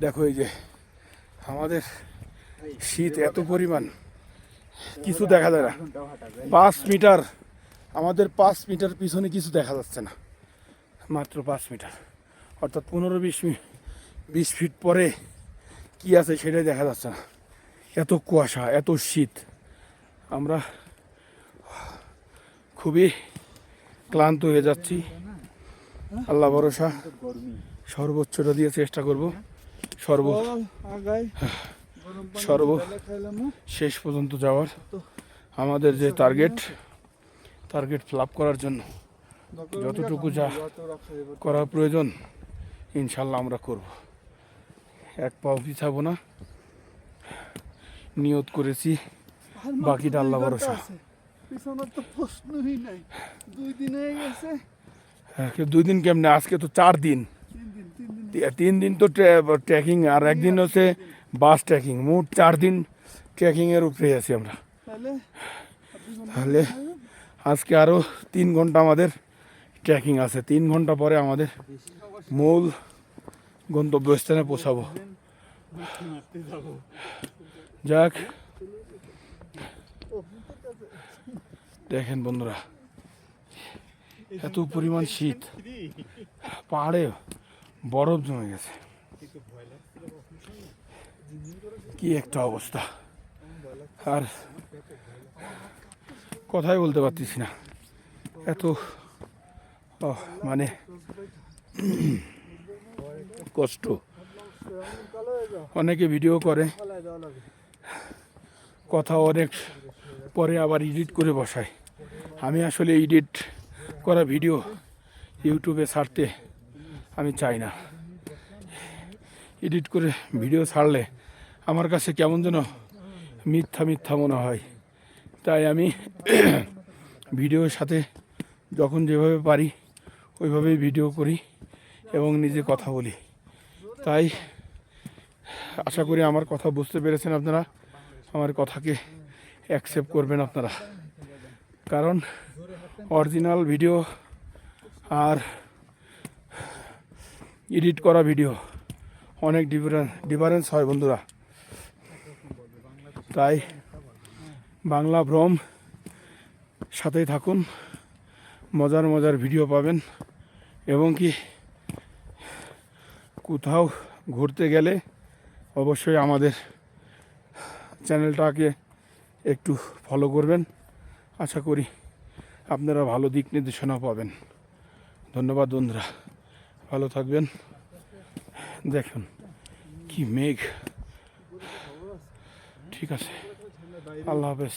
দেখো এই যে, আমাদের শীত এত পরিমাণ। কিছু দেখা যায় না। পাঁচ মিটার, আমাদের পাঁচ মিটার পিছনে কিছু দেখা যাচ্ছে না। মাত্র পাঁচ মিটার। অর্থাৎ পনেরো বিশ বিশ ফিট পরে কি আছে সেটাই দেখা যাচ্ছে না। এত কুয়াশা, এত শীত। আমরা খুবই ক্লান্ত হয়ে যাচ্ছি। আল্লাহ ভরসা। সর্বোচ্চটা দিয়ে চেষ্টা করব। সর্ব সর্ব শেষ পর্যন্ত যাওয়ার আমাদের যে টার্গেট টার্গেট ফিল করার জন্য। যতটুকু যা করা প্রয়োজন ইনশাল্লাহ আমরা করব। এক পাও পিছাবো না। নিয়ত করেছি। বাকিটা আল্লাহ ভরসা। হয়ে হ্যাঁ, দুই দিন কেমনে? আজকে তো চার দিন। তিন দিন তি- ট্রেকিং আর একদিন হচ্ছে বাস ট্রেকিং। মোট চার দিন ট্রেকিংয়ের উপরে আছি আমরা। তাহলে? তাহলে আজকে আরও তিন ঘণ্টা আমাদের ট্রেকিং আছে। তিন ঘণ্টা পরে আমাদের মূল গন্তব্যস্থানে পৌঁছাবো। যাক। দেখেন বন্ধুরা এত পরিমাণ শীত। পাহাড়ে বরফ জমে গেছে। কি একটা অবস্থা। আর কথাই বলতে পারতেছি না। এত মানে কষ্ট। অনেকে ভিডিও করে। কথা অনেক পরে আবার এডিট করে বসায়। আমি আসলে এডিট করা ভিডিও ইউটিউবে ছাড়তে আমি চাই না। এডিট করে ভিডিও ছাড়লে আমার কাছে কেমন যেন মিথ্যা মিথ্যা মনে হয়। তাই আমি ভিডিওর সাথে যখন যেভাবে পারি, ওইভাবেই ভিডিও করি এবং নিজে কথা বলি। তাই আশা করি আমার কথা বুঝতে পেরেছেন আপনারা। আমার কথাকে অ্যাকসেপ্ট করবেন আপনারা। কারণ অরিজিনাল ভিডিও আর এডিট করা ভিডিও। অনেক ডিফারেন্স ডিফারেন্স হয় বন্ধুরা। তাই বাংলা ভ্রম সাথেই থাকুন, মজার মজার ভিডিও পাবেন এবং কি কোথাও ঘুরতে গেলে অবশ্যই আমাদের চ্যানেলটাকে একটু ফলো করবেন। আশা করি আপনারা ভালো দিক নির্দেশনা পাবেন। ধন্যবাদ বন্ধুরা। ভালো থাকবেন। দেখুন কি মেঘ। ঠিক আছে আল্লাহ হাফেজ।